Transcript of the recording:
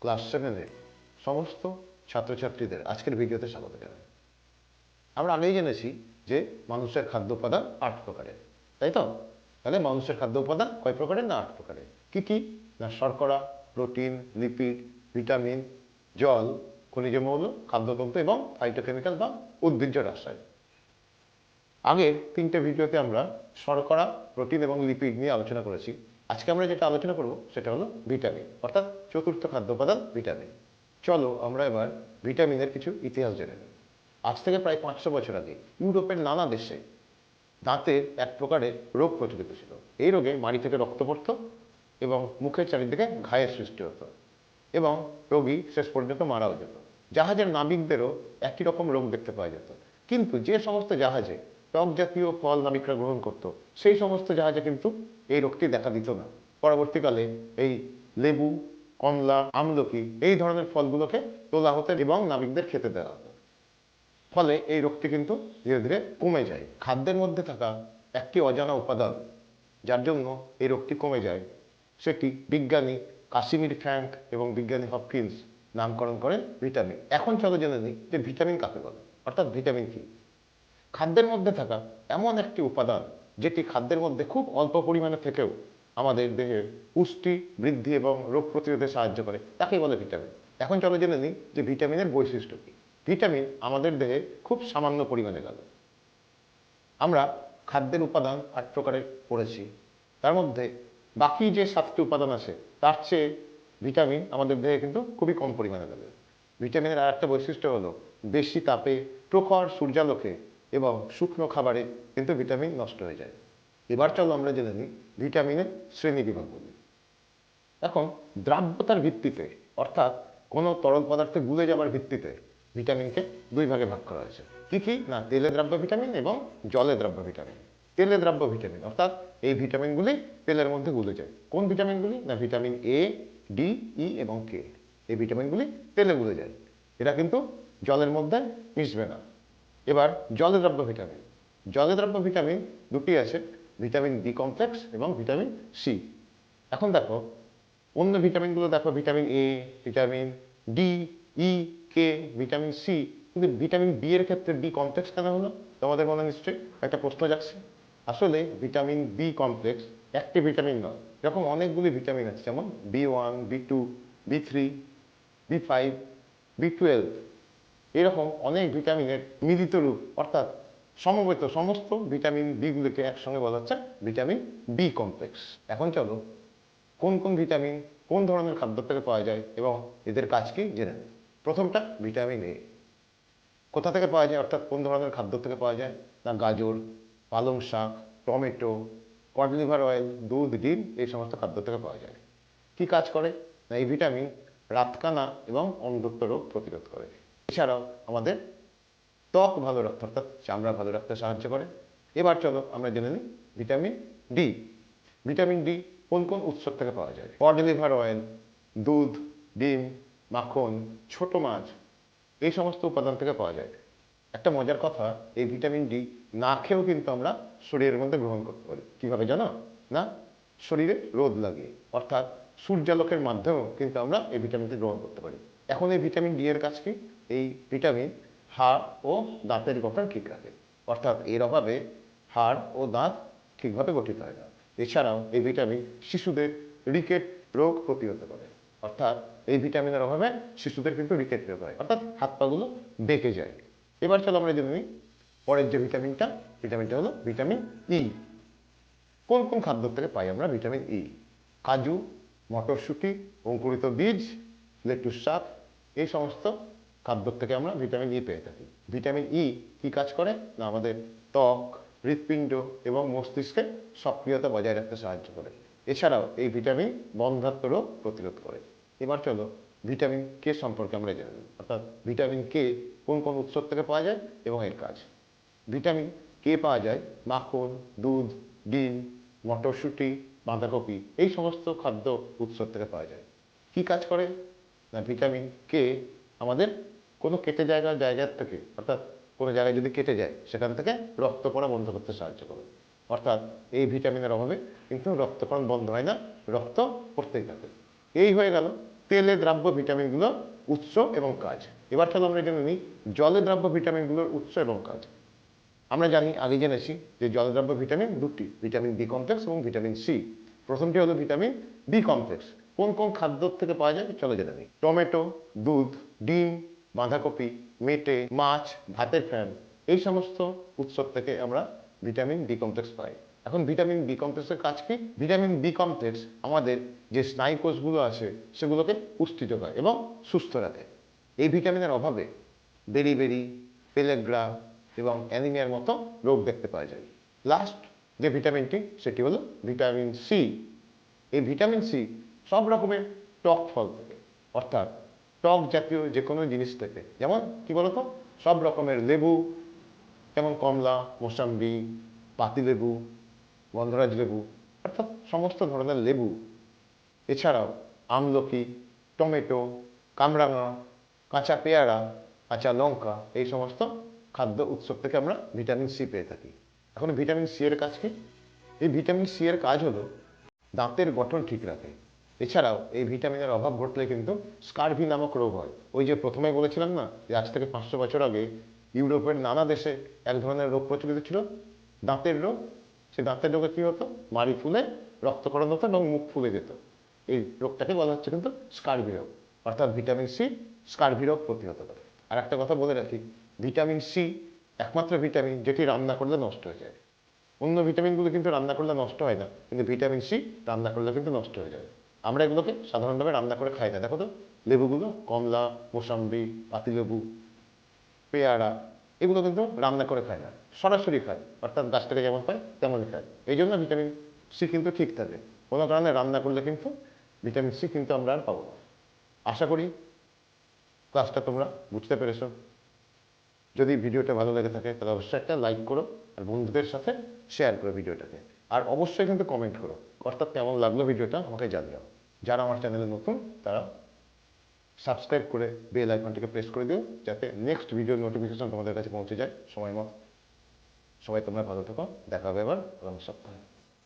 Class সেভেনের সমস্ত ছাত্রছাত্রীদের আজকের ভিডিওতে স্বাগত জানাই। আমরা আগেই জেনেছি যে মানুষের খাদ্য উপাদান আট প্রকারের, তাই তো? তাহলে মানুষের খাদ্য উপাদান কয় প্রকারের না আট প্রকারের? কি কি? না শর্করা, প্রোটিন, লিপিড, ভিটামিন, জল, খনিজ মৌল, খাদ্যতন্ত্র এবং ফাইটোকেমিক্যাল বা উদ্ভিজ্জ রাসায়নিক। আগের তিনটে ভিডিওতে আমরা শর্করা, প্রোটিন এবং লিপিড নিয়ে আলোচনা করেছি। আজকে আমরা যেটা আলোচনা করব, সেটা হলো ভিটামিন, অর্থাৎ চতুর্থ খাদ্য উপাদান ভিটামিন। চলো আমরা এবার ভিটামিনের কিছু ইতিহাস জেনে নেব আজ থেকে প্রায় পাঁচশো বছর আগে ইউরোপের নানা দেশে দাঁতের এক প্রকারের রোগ প্রচলিত ছিল। এই রোগে মাড়ি থেকে রক্ত পড়তো এবং মুখের চারিদিকে ঘায়ের সৃষ্টি হতো এবং রোগী শেষ পর্যন্ত মারাও যেত। জাহাজের নাবিকদেরও একই রকম রোগ দেখতে পাওয়া যেত। কিন্তু যে সমস্ত জাহাজে টক জাতীয় ফল নাবিকরা গ্রহণ করত, সেই সমস্ত জাহাজে কিন্তু এই রোগটি দেখা দিত না। পরবর্তীকালে এই লেবু, কমলা, আমলকি এই ধরনের ফলগুলোকে তোলা হতো এবং নাবিকদের খেতে দেওয়া হতো। ফলে এই রোগটি কিন্তু ধীরে ধীরে কমে যায়। খাদ্যের মধ্যে থাকা একটি অজানা উপাদান যার জন্য এই রোগটি কমে যায়, সেটি বিজ্ঞানী কাশ্মীর ফ্র্যাঙ্ক এবং বিজ্ঞানী হপকিন্স নামকরণ করেন ভিটামিন। এখন চলো জেনে নিই যে ভিটামিন কাকে বলে, অর্থাৎ ভিটামিন কি। খাদ্যের মধ্যে থাকা এমন একটি উপাদান যেটি খাদ্যের মধ্যে খুব অল্প পরিমাণে থেকেও আমাদের দেহের পুষ্টি বৃদ্ধি এবং রোগ প্রতিরোধে সাহায্য করে, তাকেই বলে ভিটামিন। এখন চলো জেনে নিই যে ভিটামিনের বৈশিষ্ট্য কী। ভিটামিন আমাদের দেহে খুব সামান্য পরিমাণে লাগে আমরা খাদ্যের উপাদান আট প্রকারের পড়েছি। তার মধ্যে বাকি যে সাতটি উপাদান আছে, তার চেয়ে ভিটামিন আমাদের দেহে কিন্তু খুবই কম পরিমাণে লাগে ভিটামিনের আর একটা বৈশিষ্ট্য হলো, বেশি তাপে প্রখর সূর্যালোকে এবং শুকনো খাবারে কিন্তু ভিটামিন নষ্ট হয়ে যায়। এবার চলো আমরা জেনে নিই ভিটামিনের শ্রেণি বিভাগগুলি এখন দ্রাব্যতার ভিত্তিতে, অর্থাৎ কোনো তরল পদার্থে গুলে যাওয়ার ভিত্তিতে ভিটামিনকে দুই ভাগে ভাগ করা হয়েছে। কি কি? না, তেলে দ্রাব্য ভিটামিন এবং জলে দ্রাব্য ভিটামিন। তেলে দ্রাব্য ভিটামিন, অর্থাৎ এই ভিটামিনগুলি তেলের মধ্যে গুলে যায়। কোন ভিটামিনগুলি? না, ভিটামিন এ ডি ই এবং কে এই ভিটামিনগুলি তেলে গুলে যায়। এরা কিন্তু জলের মধ্যে মিশবে না। এবার জলে দ্রাব্য ভিটামিন। জলে দ্রাব্য ভিটামিন দুটি আছে, ভিটামিন বি কমপ্লেক্স এবং ভিটামিন সি এখন দেখো, অন্য ভিটামিনগুলো দেখো, vitamin A vitamin D E K vitamin C কিন্তু ভিটামিন বি এর ক্ষেত্রে বি কমপ্লেক্স কেন হলো? তোমাদের মনে নিশ্চয়ই একটা প্রশ্ন যাচ্ছে আসলে ভিটামিন বি কমপ্লেক্স একটি ভিটামিন নয়। এরকম অনেকগুলি ভিটামিন আছে, যেমন B one B two B three B five B twelve এরকম অনেক ভিটামিনের মিলিত রূপ, অর্থাৎ সমবেত সমস্ত ভিটামিন বিগুলোকে একসঙ্গে বলা হচ্ছে ভিটামিন বি কমপ্লেক্স এখন চলো, কোন কোন ভিটামিন কোন ধরনের খাদ্য থেকে পাওয়া যায় এবং এদের কাজ কি জেনে প্রথমটা ভিটামিন এ কোথা থেকে পাওয়া যায়, অর্থাৎ কোন ধরনের খাদ্য থেকে পাওয়া যায়? না, গাজর, পালং শাক, টমেটো, কড লিভার অয়েল, দুধ, ডিম, এই সমস্ত খাদ্য থেকে পাওয়া যায়। কি কাজ করে? না, এই ভিটামিন রাতকানা এবং অন্ধত্ব রোগ প্রতিরোধ করে। এছাড়াও আমাদের ত্বক ভালো রাখতে, অর্থাৎ চামড়া ভালো রাখতে সাহায্য করে। এবার চলো আমরা জেনে নিই ভিটামিন ডি ভিটামিন ডি কোন কোন উৎস থেকে পাওয়া যায়? কড লিভার অয়েল, দুধ, ডিম, মাখন, ছোট মাছ, এই সমস্ত উপাদান থেকে পাওয়া যায়। একটা মজার কথা, এই ভিটামিন ডি না খেয়েও কিন্তু আমরা শরীরের মধ্যে গ্রহণ করতে পারি। কীভাবে জানো? না, শরীরে রোদ লাগে, অর্থাৎ সূর্যালোকের মাধ্যমেও কিন্তু আমরা এই ভিটামিনটি গ্রহণ করতে পারি। এখন এই ভিটামিন ডি এর কাজ কি? এই ভিটামিন হাড় ও দাঁতের গঠন ঠিক রাখে। অর্থাৎ এর অভাবে হাড় ও দাঁত ঠিকভাবে গঠিত হয় না। এছাড়াও এই ভিটামিন শিশুদের রিকেট রোগ প্রতিহত করে। অর্থাৎ এই ভিটামিনের অভাবে শিশুদের কিন্তু রিকেট রোগ হয়। অর্থাৎ হাত পাগুলো বেঁকে যায়। এবার চলো আমরা নিই পরের যে ভিটামিনটা ভিটামিনটা হলো ভিটামিন ই। কোন কোন খাদ্য থেকে পাই আমরা ভিটামিন ই? কাজু, মটরশুঁটি, অঙ্কুরিত বীজ, লেটুস শাক, এই সমস্ত খাদ্য থেকে আমরা ভিটামিন ই পেয়ে থাকি। ভিটামিন ই কি কাজ করে? না, আমাদের ত্বক, হৃৎপিণ্ড এবং মস্তিষ্কে সক্রিয়তা বজায় রাখতে সাহায্য করে। এছাড়াও এই ভিটামিন বন্ধাত্ম রোগ প্রতিরোধ করে। এবার চলো ভিটামিন কে সম্পর্কে আমরা জানি অর্থাৎ ভিটামিন কে কোন কোন উৎস থেকে পাওয়া যায় এবং এর কাজ? ভিটামিন কে পাওয়া যায় মাখন, দুধ, ডিম, মটরশুঁটি, বাঁধাকপি, এই সমস্ত খাদ্য উৎস থেকে পাওয়া যায়। কি কাজ করে? না, ভিটামিন কে আমাদের কোনো কেটে জায়গার জায়গার থেকে, অর্থাৎ কোনো জায়গায় যদি কেটে যায়, সেখান থেকে রক্ত পড়া বন্ধ করতে সাহায্য করে। অর্থাৎ এই ভিটামিনের অভাবে কিন্তু রক্তকরণ বন্ধ হয় না, রক্ত পড়তেই থাকে। এই হয়ে গেল তেলে দ্রাব্য ভিটামিনগুলো উৎস এবং কাজ। এবার চলো আমরা জেনে নিই জলে দ্রাব্য ভিটামিনগুলোর উৎস এবং কাজ। আমরা জানি, আগে জেনেছি যে জলদ্রাব্য ভিটামিন দুটি, ভিটামিন বি কমপ্লেক্স এবং ভিটামিন সি। প্রথমটি হলো ভিটামিন বি কমপ্লেক্স। কোন কোন খাদ্য থেকে পাওয়া যায় চলো জেনে নিই। টমেটো, দুধ, ডিম, বাঁধাকপি, মেটে, মাছ, ভাতের ফ্যান, এই সমস্ত উৎস থেকে আমরা ভিটামিন বি কমপ্লেক্স পাই। এখন ভিটামিন বি কমপ্লেক্সের কাজ কি? ভিটামিন বি কমপ্লেক্স আমাদের যে স্নায়ু কোষগুলো আছে সেগুলোকে পুষ্টি যোগায় এবং সুস্থ রাখে। এই ভিটামিনের অভাবে বেরি পেলেগ্রা এবং অ্যানিমিয়ার মতো রোগ দেখতে পাওয়া যায়। লাস্ট যে ভিটামিনটি সেটি হলো ভিটামিন সি এই ভিটামিন সি সব রকমের টক ফল থেকে। অর্থাৎ টক জাতীয় যে কোনো জিনিস থেকে। যেমন কি বলতো? সব রকমের লেবু, যেমন কমলা, মোসাম্বি পাতিলেবু গন্ধরাজ লেবু, অর্থাৎ সমস্ত ধরনের লেবু। এছাড়াও আমলকি, টমেটো, কামরাঙা, কাঁচা পেয়ারা, কাঁচা লঙ্কা এই সমস্ত খাদ্য উৎস থেকে আমরা ভিটামিন সি পেয়ে থাকি। এখন ভিটামিন সি এর কাজ কি? এই ভিটামিন সি এর কাজ হলো দাঁতের গঠন ঠিক রাখে। এছাড়াও এই ভিটামিনের অভাব ঘটলে কিন্তু স্কারভি নামক রোগ হয়। ওই যে প্রথমে বলেছিলাম না, যে আজ থেকে পাঁচশো বছর আগে ইউরোপের নানা দেশে এক ধরনের রোগ প্রচলিত ছিল, দাঁতের রোগ। সেই দাঁতের রোগে কী হতো? মাড়ি ফুলে রক্তকরণ হতো এবং মুখ ফুলে যেত। এই রোগটাকে বলা হচ্ছে কিন্তু স্কারভি রোগ, অর্থাৎ ভিটামিন সি, স্কারভি রোগ প্রতিহত করে। আর একটা কথা বলে রাখি, ভিটামিন সি একমাত্র ভিটামিন যেটি রান্না করলে নষ্ট হয়ে যায়। অন্য ভিটামিনগুলো কিন্তু রান্না করলে নষ্ট হয় না, কিন্তু ভিটামিন সি রান্না করলে কিন্তু নষ্ট হয়ে যায়। আমরা এগুলোকে সাধারণভাবে রান্না করে খাই না। দেখো তো, লেবুগুলো, কমলা, মোসাম্বি, পাতিলেবু, পেয়ারা, এগুলো কিন্তু রান্না করে খায় না। সরাসরি খায় অর্থাৎ গাছ থেকে যেমন পায় তেমনই খায় এই জন্য ভিটামিন সি কিন্তু ঠিক থাকে। কোনো কারণে রান্না করলে কিন্তু ভিটামিন সি কিন্তু আমরা আর পাবো আশা করি ক্লাসটা তোমরা বুঝতে পেরেছ। যদি ভিডিওটা ভালো লেগে থাকে, তাহলে অবশ্যই একটা লাইক করো, আর বন্ধুদের সাথে শেয়ার করো ভিডিওটাকে। আর অবশ্যই কিন্তু কমেন্ট করো। অর্থাৎ কেমন লাগল ভিডিওটা আমাকে জানিও। যারা আমার চ্যানেলে নতুন, তারা সাবস্ক্রাইব করে বেল আইকনটিকে প্রেস করে দিও, যাতে নেক্সট ভিডিওর নোটিফিকেশন তোমাদের কাছে পৌঁছে যায়। সময় মতো। সবাই তোমরা ভালো থেকো। দেখা হবে এবার আগামী সপ্তাহে।